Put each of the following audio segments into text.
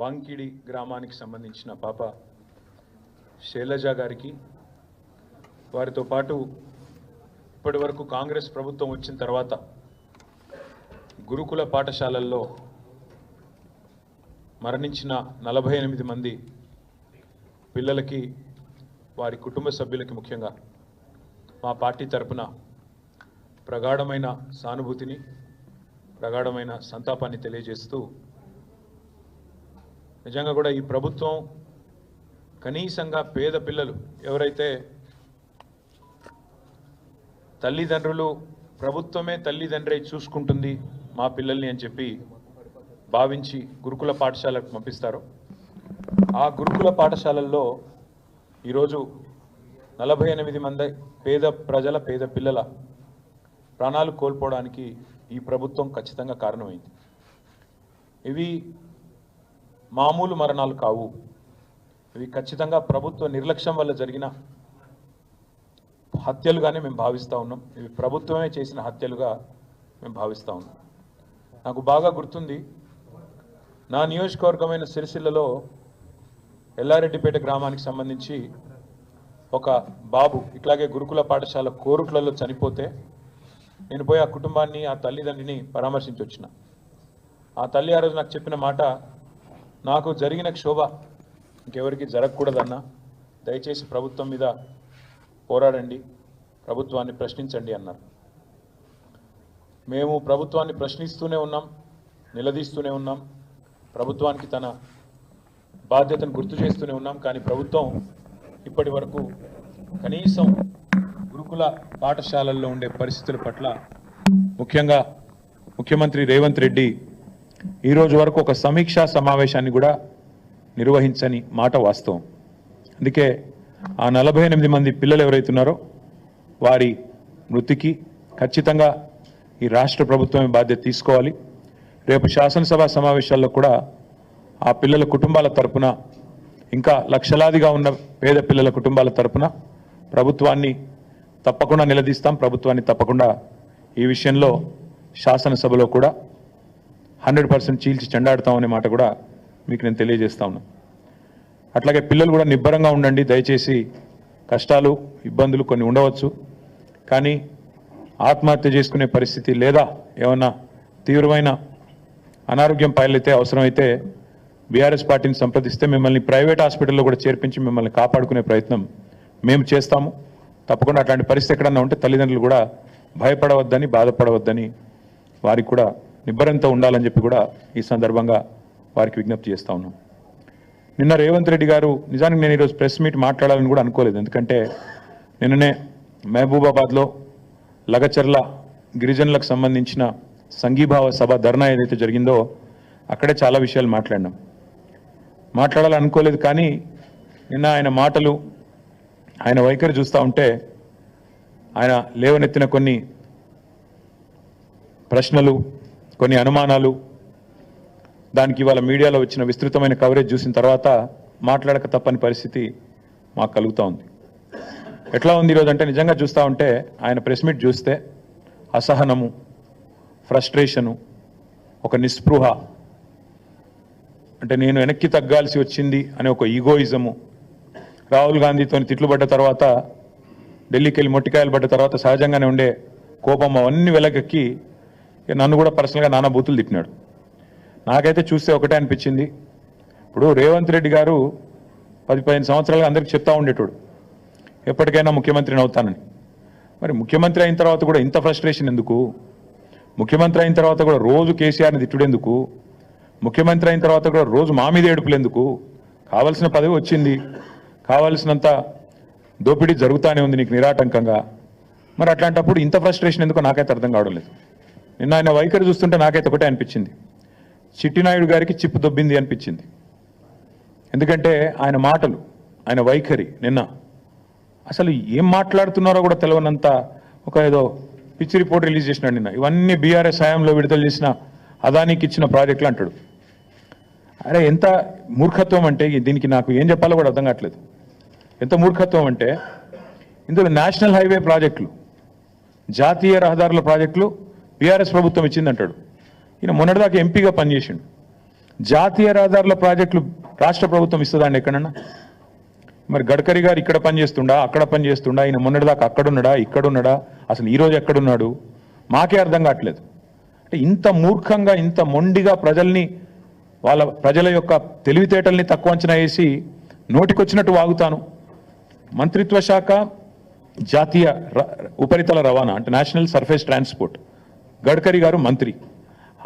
వాంకిడి గ్రామానికి సంబంధించిన పాప శైలజ గారికి వారితో పాటు ఇప్పటి వరకు కాంగ్రెస్ ప్రభుత్వం వచ్చిన తర్వాత గురుకుల పాఠశాలల్లో మరణించిన నలభై ఎనిమిది మంది పిల్లలకి వారి కుటుంబ సభ్యులకి ముఖ్యంగా మా పార్టీ తరపున ప్రగాఢమైన సానుభూతిని ప్రగాఢమైన సంతాపాన్ని తెలియజేస్తూ నిజంగా కూడా ఈ ప్రభుత్వం కనీసంగా పేద పిల్లలు ఎవరైతే తల్లిదండ్రులు ప్రభుత్వమే తల్లిదండ్రి చూసుకుంటుంది మా పిల్లల్ని అని చెప్పి భావించి గురుకుల పాఠశాలకు పంపిస్తారు. ఆ గురుకుల పాఠశాలల్లో ఈరోజు నలభై ఎనిమిది మంది పేద ప్రజల పేద పిల్లల ప్రాణాలు కోల్పోవడానికి ఈ ప్రభుత్వం ఖచ్చితంగా కారణమైంది. ఇవి మామూలు మరణాలు కావు. ఇవి ఖచ్చితంగా ప్రభుత్వ నిర్లక్ష్యం వల్ల జరిగిన హత్యలుగానే మేము భావిస్తూ ఉన్నాం. ఇవి ప్రభుత్వమే చేసిన హత్యలుగా మేము భావిస్తూ ఉన్నాం. నాకు బాగా గుర్తుంది నా నియోజకవర్గమైన సిరిసిల్లలో ఎల్లారెడ్డిపేట గ్రామానికి సంబంధించి ఒక బాబు ఇట్లాగే గురుకుల పాఠశాల కోరుట్లలో చనిపోతే నేను పోయి ఆ కుటుంబాన్ని ఆ తల్లిదండ్రిని పరామర్శించి వచ్చిన ఆ తల్లి ఆ రోజు నాకు చెప్పిన మాట నాకు జరిగిన క్షోభ ఇంకెవరికి జరగకూడదన్నా దయచేసి ప్రభుత్వం మీద పోరాడండి ప్రభుత్వాన్ని ప్రశ్నించండి అన్నారు. మేము ప్రభుత్వాన్ని ప్రశ్నిస్తూనే ఉన్నాం నిలదీస్తూనే ఉన్నాం ప్రభుత్వానికి తన బాధ్యతను గుర్తు చేస్తూనే ఉన్నాం కానీ ప్రభుత్వం ఇప్పటి వరకు కనీసం గురుకుల పాఠశాలల్లో ఉండే పరిస్థితుల పట్ల ముఖ్యంగా ముఖ్యమంత్రి రేవంత్ రెడ్డి ఈ రోజు వరకు ఒక సమీక్షా సమావేశాన్ని కూడా నిర్వహించని మాట వాస్తవం. అందుకే ఆ నలభై ఎనిమిది మంది పిల్లలు ఎవరైతున్నారో వారి మృతికి ఖచ్చితంగా ఈ రాష్ట్ర ప్రభుత్వమే బాధ్యత తీసుకోవాలి. రేపు శాసనసభ సమావేశాల్లో కూడా ఆ పిల్లల కుటుంబాల తరపున ఇంకా లక్షలాదిగా ఉన్న పేద పిల్లల కుటుంబాల తరపున ప్రభుత్వాన్ని తప్పకుండా నిలదీస్తాం. ప్రభుత్వాన్ని తప్పకుండా ఈ విషయంలో శాసనసభలో కూడా హండ్రెడ్ పర్సెంట్ చీల్చి చెండాడుతామనే మాట కూడా మీకు నేను తెలియజేస్తా ఉన్నా. అట్లాగే పిల్లలు కూడా నిబ్బరంగా ఉండండి దయచేసి కష్టాలు ఇబ్బందులు కొన్ని ఉండవచ్చు. కానీ ఆత్మహత్య చేసుకునే పరిస్థితి లేదా ఏమన్నా తీవ్రమైన అనారోగ్యం పైలైతే అవసరమైతే బీఆర్ఎస్ పార్టీని సంప్రదిస్తే మిమ్మల్ని ప్రైవేట్ హాస్పిటల్లో కూడా చేర్పించి మిమ్మల్ని కాపాడుకునే ప్రయత్నం మేము చేస్తాము. తప్పకుండా అట్లాంటి పరిస్థితి ఎక్కడన్నా ఉంటే తల్లిదండ్రులు కూడా భయపడవద్దని బాధపడవద్దని వారికి కూడా నిబ్బరంతో ఉండాలని చెప్పి కూడా ఈ సందర్భంగా వారికి విజ్ఞప్తి చేస్తా ఉన్నాం. నిన్న రేవంత్ రెడ్డి గారు నిజానికి నేను ఈరోజు ప్రెస్ మీట్ మాట్లాడాలని కూడా అనుకోలేదు. ఎందుకంటే నిన్ననే మహబూబాబాద్లో లగచర్ల గిరిజనులకు సంబంధించిన సంఘీభావ సభ ధర్నా ఏదైతే జరిగిందో అక్కడే చాలా విషయాలు మాట్లాడినాం. మాట్లాడాలనుకోలేదు కానీ నిన్న ఆయన మాటలు ఆయన వైఖరి చూస్తూ ఉంటే ఆయన లేవనెత్తిన కొన్ని ప్రశ్నలు కొన్ని అనుమానాలు దానికి ఇవాళ మీడియాలో వచ్చిన విస్తృతమైన కవరేజ్ చూసిన తర్వాత మాట్లాడక తప్పని పరిస్థితి మాకు కలుగుతూ ఉంది. ఎట్లా ఉంది ఈరోజు అంటే నిజంగా చూస్తూ ఉంటే ఆయన ప్రెస్ మీట్ చూస్తే అసహనము ఫ్రస్ట్రేషను ఒక నిస్పృహ. అంటే నేను వెనక్కి తగ్గాల్సి వచ్చింది అనే ఒక ఈగోయిజము రాహుల్ గాంధీతో తిట్లు పడ్డ తర్వాత ఢిల్లీకి వెళ్ళి మొట్టికాయలు పడ్డ తర్వాత సహజంగానే ఉండే కోపం అవన్నీ వెలకెక్కి నన్ను కూడా పర్సనల్గా నానా బూతులు తిట్టినాడు. నాకైతే చూస్తే ఒకటే అనిపించింది. ఇప్పుడు రేవంత్ రెడ్డి గారు పది పదిహేను సంవత్సరాలుగా అందరికి చెప్తా ఉండేటోడు. ఎప్పటికైనా ముఖ్యమంత్రిని అవుతానని. మరి ముఖ్యమంత్రి అయిన తర్వాత కూడా ఇంత ఫ్రస్ట్రేషన్ ఎందుకు? ముఖ్యమంత్రి అయిన తర్వాత కూడా రోజు కేసీఆర్ని తిట్టుడెందుకు? ముఖ్యమంత్రి అయిన తర్వాత కూడా రోజు మా మీద ఏడుపులు ఎందుకు కావలసిన పదవి వచ్చింది. కావలసినంత దోపిడీ జరుగుతానే ఉంది నీకు నిరాటంకంగా. మరి అట్లాంటప్పుడు ఇంత ఫ్రస్ట్రేషన్ ఎందుకో నాకైతే అర్థం కావడం లేదు. నిన్న ఆయన వైఖరి చూస్తుంటే నాకైతే ఒకటే అనిపించింది. చిట్టినాయుడు గారికి చిప్పు దొబ్బింది అనిపించింది. ఎందుకంటే ఆయన మాటలు ఆయన వైఖరి నిన్న. అసలు ఏం మాట్లాడుతున్నారో కూడా తెలియనంత ఒక ఏదో పిచ్చి రిపోర్ట్ రిలీజ్ చేసినాడు నిన్న. ఇవన్నీ బీఆర్ఎస్ హయాంలో విడుదల చేసిన అదానికి ఇచ్చిన ప్రాజెక్టులు అంటాడు. అరే ఎంత మూర్ఖత్వం అంటే దీనికి నాకు ఏం చెప్పాలో కూడా అర్థం కావట్లేదు. ఎంత మూర్ఖత్వం అంటే ఇందులో నేషనల్ హైవే ప్రాజెక్టులు జాతీయ రహదారుల ప్రాజెక్టులు బీఆర్ఎస్ ప్రభుత్వం ఇచ్చిందంటాడు. ఈయన మొన్నటిదాకా ఎంపీగా పనిచేసిండు. జాతీయ రహదారుల ప్రాజెక్టులు రాష్ట్ర ప్రభుత్వం ఇస్తుందండి ఎక్కడన్నా? మరి గడ్కరీ గారు ఇక్కడ పని చేస్తుండా అక్కడ పని చేస్తుండా మొన్నటిదాకా అక్కడున్నాడా? ఇక్కడున్నాడా? అసలు ఈ రోజు ఎక్కడున్నాడు? మాకే అర్థం కావట్లేదు. అంటే ఇంత మూర్ఖంగా ఇంత మొండిగా ప్రజల్ని వాళ్ళ ప్రజల యొక్క తెలివితేటల్ని తక్కువ అంచనా వేసి నోటికొచ్చినట్టు వాగుతాను. మంత్రిత్వ శాఖ జాతీయ ఉపరితల రవాణా అంటే నేషనల్ సర్ఫేస్ ట్రాన్స్పోర్ట్. గడ్కరీ గారు మంత్రి.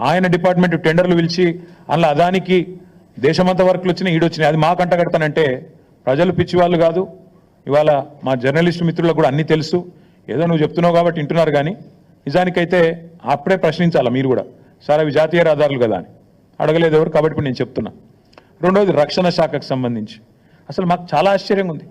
ఆయన డిపార్ట్మెంట్ టెండర్లు పిలిచి అందులో అదానికి దేశమంతా వర్కులు వచ్చినాయి ఈడొచ్చినాయి అది మాకు అంటగడతానంటే ప్రజలు పిచ్చివాళ్ళు కాదు. ఇవాళ మా జర్నలిస్ట్ మిత్రులకు కూడా అన్నీ తెలుసు. ఏదో నువ్వు చెప్తున్నావు కాబట్టి వింటున్నారు కానీ నిజానికైతే అప్పుడే ప్రశ్నించాలా మీరు కూడా. సార్ అవి జాతీయ రహదారులు కదా అని. అడగలేదు ఎవరు కాబట్టి ఇప్పుడు నేను చెప్తున్నా. రెండోది రక్షణ శాఖకు సంబంధించి. అసలు మాకు చాలా ఆశ్చర్యంగా ఉంది.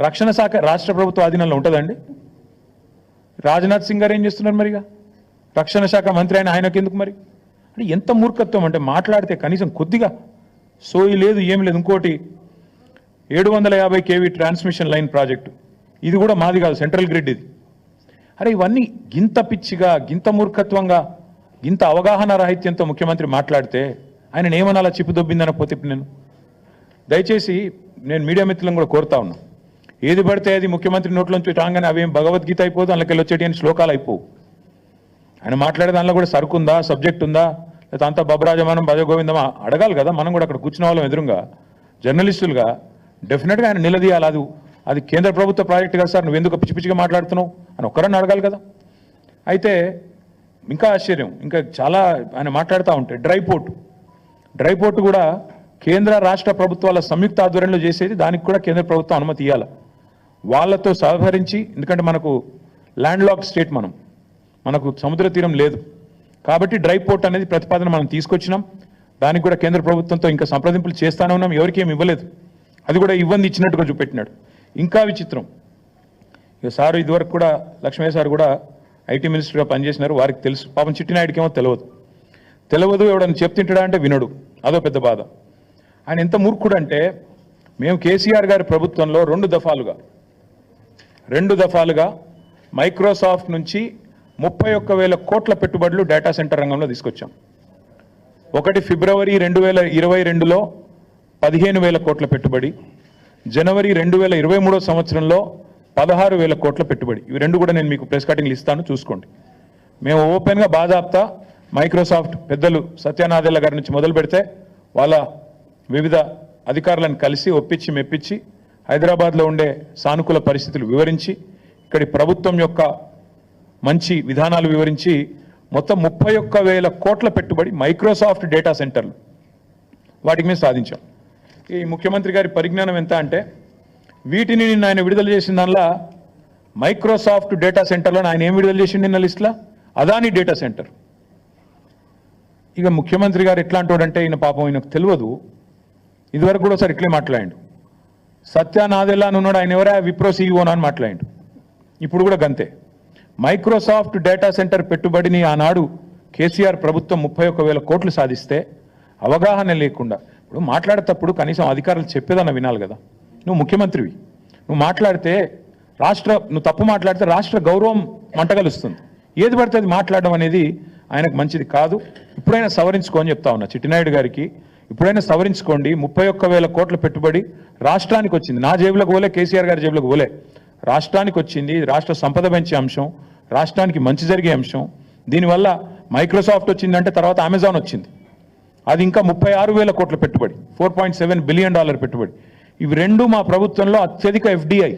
రక్షణ శాఖ రాష్ట్ర ప్రభుత్వ ఆధీనంలో ఉంటుందండి. రాజ్నాథ్ సింగ్ గారు ఏం చేస్తున్నారు మరిగా? రక్షణ శాఖ మంత్రి అయిన ఆయనకి ఎందుకు మరి? అంటే ఎంత మూర్ఖత్వం అంటే మాట్లాడితే కనీసం కొద్దిగా సోయి లేదు ఏమి లేదు. ఇంకోటి ఏడు వందల యాభై కేవీ ట్రాన్స్మిషన్ లైన్ ప్రాజెక్టు. ఇది కూడా మాది కాదు సెంట్రల్ గ్రిడ్ ఇది. అరే ఇవన్నీ గింత పిచ్చిగా గింత మూర్ఖత్వంగా గింత అవగాహన రాహిత్యంతో ముఖ్యమంత్రి మాట్లాడితే ఆయన ఏమనాలా చిప్పు దొబ్బిందనకపోతే ఇప్పుడు నేను? దయచేసి నేను మీడియా మిత్రులను కూడా కోరుతా ఉన్నా. ఏది పడితే అది ముఖ్యమంత్రి నోట్లోంచి రాగానే అవేం భగవద్గీత అయిపోదు అందులోకి వచ్చేటి అని శ్లోకాలు అయిపోవు. ఆయన మాట్లాడే దానిలో కూడా సరుకు ఉందా సబ్జెక్ట్ ఉందా లేదా అంతా బబరాజమానం భజగోవిందమా? అడగాలి కదా మనం కూడా అక్కడ కూర్చున్న వాళ్ళం ఎదురుగా. జర్నలిస్టులుగా డెఫినెట్గా ఆయన నిలదీయాలి అది. అది కేంద్ర ప్రభుత్వ ప్రాజెక్ట్ కదా సార్ నువ్వు ఎందుకు పిచ్చి పిచ్చిగా మాట్లాడుతున్నావు? అని ఒక్కరన్నా అడగాలి కదా. అయితే ఇంకా ఆశ్చర్యం ఇంకా చాలా ఆయన మాట్లాడుతూ ఉంటే డ్రై పోర్ట్. డ్రై పోర్ట్ కూడా కేంద్ర రాష్ట్ర ప్రభుత్వాల సంయుక్త ఆధ్వర్యంలో చేసేది దానికి కూడా కేంద్ర ప్రభుత్వం అనుమతి ఇవ్వాలి వాళ్ళతో సహకరించి ఎందుకంటే మనకు ల్యాండ్ లాక్ స్టేట్ మనం. మనకు సముద్ర తీరం లేదు. కాబట్టి డ్రై పోర్ట్ అనేది ప్రతిపాదన మనం తీసుకొచ్చినాం. దానికి కూడా కేంద్ర ప్రభుత్వంతో ఇంకా సంప్రదింపులు చేస్తానే ఉన్నాం. ఎవరికి ఏమి ఇవ్వలేదు. అది కూడా ఇవ్వంది ఇచ్చినట్టుగా చూపెట్టినాడు. ఇంకా విచిత్రం. ఇక సారు ఇదివరకు కూడా లక్ష్మయ్య సార్ కూడా ఐటీ మినిస్టర్గా పనిచేసినారు. వారికి తెలుసు. పాపం చిట్టినాయుడికి ఏమో తెలియదు తెలియదు ఎవడని చెప్తుంటాడా అంటే వినడు. అదో పెద్ద బాధ. ఆయన ఎంత మూర్ఖుడు అంటే మేము కేసీఆర్ గారి ప్రభుత్వంలో రెండు దఫాలుగా రెండు దఫాలుగా మైక్రోసాఫ్ట్ నుంచి ముప్పై ఒక్క వేల కోట్ల పెట్టుబడులు డేటా సెంటర్ రంగంలో తీసుకొచ్చాం. ఒకటి ఫిబ్రవరి రెండు వేల ఇరవై రెండులో పదిహేను వేల కోట్ల పెట్టుబడి జనవరి రెండు వేల ఇరవై మూడో సంవత్సరంలో పదహారు వేల కోట్ల పెట్టుబడి. ఇవి రెండు కూడా నేను మీకు ప్రెస్ కటింగ్లు ఇస్తాను చూసుకోండి. మేము ఓపెన్గా బాజాప్తా మైక్రోసాఫ్ట్ పెద్దలు సత్యనాథేళ్ళ గారి నుంచి మొదలు పెడితే వాళ్ళ వివిధ అధికారులను కలిసి ఒప్పించి మెప్పించి హైదరాబాద్లో ఉండే సానుకూల పరిస్థితులు వివరించి ఇక్కడి ప్రభుత్వం యొక్క మంచి విధానాలు వివరించి మొత్తం ముప్పై ఒక్క వేల కోట్ల పెట్టుబడి మైక్రోసాఫ్ట్ డేటా సెంటర్లు వాటికి మేము సాధించాం. ఈ ముఖ్యమంత్రి గారి పరిజ్ఞానం ఎంత అంటే వీటిని నిన్న ఆయన విడుదల చేసిన దానిలో మైక్రోసాఫ్ట్ డేటా సెంటర్లో ఆయన ఏం విడుదల చేసిండు నిన్న లిస్ట్లో? Adani data centre. ఇక ముఖ్యమంత్రి గారు ఎట్లాంటి వాడంటే ఈయన పాపం ఈయనకు తెలియదు. ఇదివరకు కూడా ఒకసారి ఇట్లే మాట్లాడు సత్యానాదెల్లా అని ఉన్నాడు ఆయన ఎవరా? విప్రో సీఈఓనా అని మాట్లాడు ఇప్పుడు కూడా గంతే. మైక్రోసాఫ్ట్ డేటా సెంటర్ పెట్టుబడిని ఆనాడు కేసీఆర్ ప్రభుత్వం ముప్పై ఒక్క వేల కోట్లు సాధిస్తే అవగాహన లేకుండా. ఇప్పుడు మాట్లాడేటప్పుడు కనీసం అధికారులు చెప్పేదన్న వినాలి కదా. నువ్వు ముఖ్యమంత్రివి. నువ్వు మాట్లాడితే రాష్ట్ర నువ్వు తప్పు మాట్లాడితే రాష్ట్ర గౌరవం మంటగలుస్తుంది. ఏది పడితే అది మాట్లాడడం అనేది ఆయనకు మంచిది కాదు. ఇప్పుడైనా సవరించుకోని చెప్తా ఉన్నా. చిట్టినాయుడు గారికి ఇప్పుడైనా సవరించుకోండి. ముప్పై ఒక్క వేల కోట్ల పెట్టుబడి రాష్ట్రానికి వచ్చింది. నా జేబులకు పోలే కేసీఆర్ గారి జేబులకు పోలే. రాష్ట్రానికి వచ్చింది రాష్ట్ర సంపద పెంచే అంశం రాష్ట్రానికి మంచి జరిగే అంశం. దీనివల్ల మైక్రోసాఫ్ట్ వచ్చిందంటే తర్వాత అమెజాన్ వచ్చింది. అది ఇంకా ముప్పై ఆరు వేల కోట్ల పెట్టుబడి four point seven billion dollar పెట్టుబడి. ఇవి రెండు మా ప్రభుత్వంలో అత్యధిక ఎఫ్డిఐ.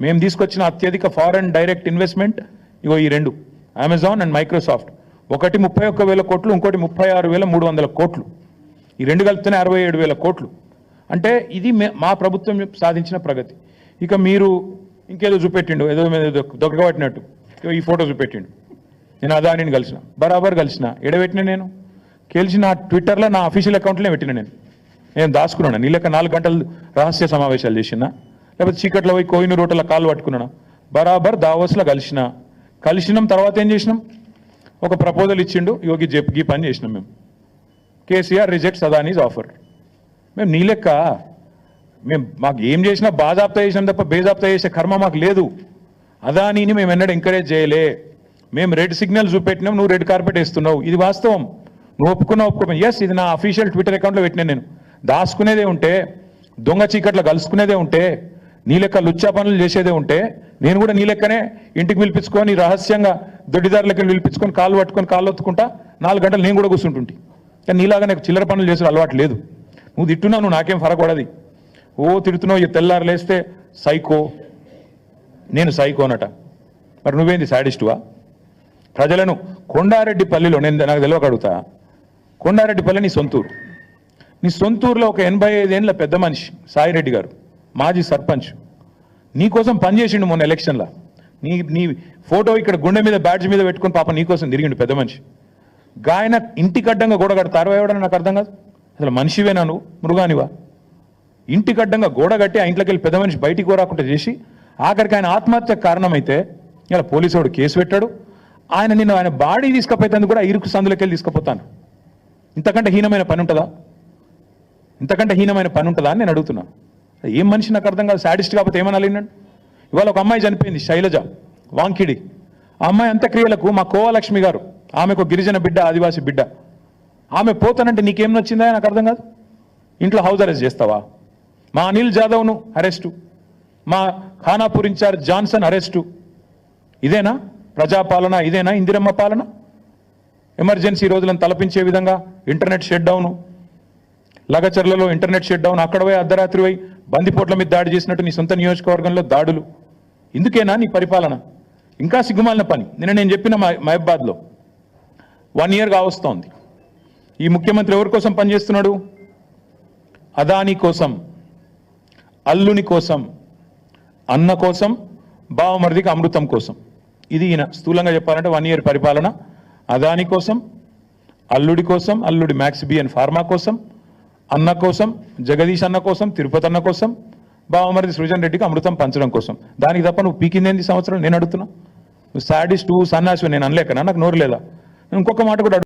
మేము తీసుకొచ్చిన అత్యధిక ఫారెన్ డైరెక్ట్ ఇన్వెస్ట్మెంట్ ఇగో ఈ రెండు అమెజాన్ అండ్ మైక్రోసాఫ్ట్. ఒకటి ముప్పై ఒక్క వేల కోట్లు ఇంకోటి ముప్పై ఆరు వేల మూడు వందల కోట్లు. ఈ రెండు కలిపితేనే అరవై ఏడు వేల కోట్లు. అంటే ఇది మే- మా ప్రభుత్వం సాధించిన ప్రగతి. ఇక మీరు ఇంకేదో చూపెట్టిండు ఏదో మీద ఈ ఫోటో చూపెట్టిండు. నేను అదానిని కలిసిన బరాబర్ కలిసిన ఎడబెట్టిన నేను. గెలిచి నా ట్విట్టర్లో నా అఫీషియల్ అకౌంట్లోనే పెట్టిన నేను. నేను దాచుకున్నాను నీళ్ళక నాలుగు గంటలు రహస్య సమావేశాలు చేసినా లేకపోతే చీకట్లో పోయి కోయిన రోటల కాళ్ళు పట్టుకున్నాను. బరాబర్ దావోస్లో కలిసిన. కలిసినాం తర్వాత ఏం చేసినాం? ఒక ప్రపోజల్ ఇచ్చిండు యోగి జెప్ గీ పని చేసినాం మేము. KCR rejects Adani's offer. మేము నీ లెక్క మేము మాకు ఏం చేసినా బాజాప్తా చేసినాం తప్ప బేజాప్తా చేసే కర్మ మాకు లేదు. అదానీని మేము ఎన్నడూ ఎంకరేజ్ చేయలే. మేము రెడ్ సిగ్నల్ చూపెట్టినాం నువ్వు రెడ్ కార్పెట్ వేస్తున్నావు. ఇది వాస్తవం. నువ్వు ఒప్పుకున్నా ఒప్పుకో ఎస్ ఇది నా అఫీషియల్ ట్విట్టర్ అకౌంట్లో పెట్టినా నేను. దాచుకునేదే ఉంటే దొంగ చీకట్లో కలుసుకునేదే ఉంటే నీ లెక్క లుచ్చా పనులు చేసేదే ఉంటే నేను కూడా నీ లెక్కనే ఇంటికి పిలిపించుకొని రహస్యంగా దొడ్డిదారులకి పిలిపించుకొని కాళ్ళు పట్టుకొని కాళ్ళు ఒత్తుకుంటా నాలుగు గంటలు నేను కూడా కూర్చుంటుంటి. కానీ నీలాగా నాకు చిల్లర పనులు చేసే అలవాటు లేదు. నువ్వు తిట్టున్నావు నువ్వు నాకేం ఫరకూడదు. ఓ తిడుతున్నావు ఈ తెల్లారు లేస్తే సైకో. నేను సైకో అనట. మరి నువ్వేంది సాడిస్టువా ప్రజలను కొండారెడ్డి పల్లిలో నేను నాకు తెలియక అడుగుతా. కొండారెడ్డిపల్లి నీ సొంతూరు. నీ సొంతూరులో ఒక ఎనభై ఐదేళ్ళ పెద్ద మనిషి సాయిరెడ్డి గారు మాజీ సర్పంచ్. నీకోసం పనిచేసిండు మొన్న ఎలక్షన్లో. నీ నీ ఫోటో ఇక్కడ గుండె మీద బ్యాడ్జ్ మీద పెట్టుకుని పాప నీకోసం తిరిగిండు పెద్ద మనిషి. గాయన ఇంటికి అడ్డంగా గోడ కడతారు ఎవడని నాకు అర్థం కాదు. అసలు మనిషివేనా నువ్వు? మృగానివా? ఇంటికి అడ్డంగా గోడ కట్టి ఆ ఇంట్లోకి వెళ్ళి పెద్ద మనిషి బయటికి రాకుండా చేసి ఆఖరికి ఆయన ఆత్మహత్య కారణమైతే ఇలా పోలీసు వాడు కేసు పెట్టాడు. ఆయన నిన్ను ఆయన బాడీ తీసుకుపోయేందుకు కూడా ఇరుకు సందులోకి వెళ్ళి తీసుకుపోతాను. ఇంతకంటే హీనమైన పని ఉంటుందా? ఇంతకంటే హీనమైన పని ఉంటుందా అని నేను అడుగుతున్నా. ఏం మనిషి నాకు అర్థం కాదు. సాడిస్ట్ కాకపోతే ఏమనాలి నేను ఇవాళ ఒక అమ్మాయి చనిపోయింది శైలజ వాంకిడి. ఆ అమ్మాయి అంత్యక్రియలకు మా కోవలక్ష్మి గారు ఆమెకు గిరిజన బిడ్డ ఆదివాసి బిడ్డ. ఆమె పోతానంటే నీకేం నచ్చిందా? నాకు అర్థం కాదు. ఇంట్లో హౌస్ అరెస్ట్ చేస్తావా? మా అనిల్ జాదవ్ను అరెస్టు. మా ఖానాపూర్ ఇన్ఛార్జ్ జాన్సన్ అరెస్టు. ఇదేనా? ప్రజాపాలన ఇదేనా? ఇందిరమ్మ పాలన? ఎమర్జెన్సీ రోజులను తలపించే విధంగా ఇంటర్నెట్ షట్ డౌను లగచర్లలో ఇంటర్నెట్ షట్ డౌన్ అక్కడ పోయి అర్ధరాత్రి పోయి బందిపోట్ల మీద దాడి చేసినట్టు నీ సొంత నియోజకవర్గంలో దాడులు. ఇందుకేనా నీ పరిపాలన? ఇంకా సిగ్గుమాలిన పని. నిన్న నేను చెప్పిన మహబాద్లో. వన్ ఇయర్ కావస్తోంది ఈ ముఖ్యమంత్రి ఎవరి కోసం పనిచేస్తున్నాడు? అదాని కోసం. అల్లుని కోసం అన్న కోసం బావమరిదికి అమృతం కోసం. ఇది ఈయన స్థూలంగా చెప్పాలంటే వన్ ఇయర్ పరిపాలన. అదాని కోసం అల్లుడి కోసం అల్లుడి మ్యాక్స్ బిఎన్ ఫార్మా కోసం అన్న కోసం జగదీష్ అన్న కోసం తిరుపతి అన్న కోసం బావమరిది సృజన్ రెడ్డికి అమృతం పంచడం కోసం. దానికి తప్ప నువ్వు పీకిందేంది ఈ సంవత్సరం? నేను అడుగుతున్నా. నువ్వు సాడిస్ట్ సన్నాసి నేను అనలేకనా? నాకు నోరు లేదా? నేను ఇంకొక మాట కూడా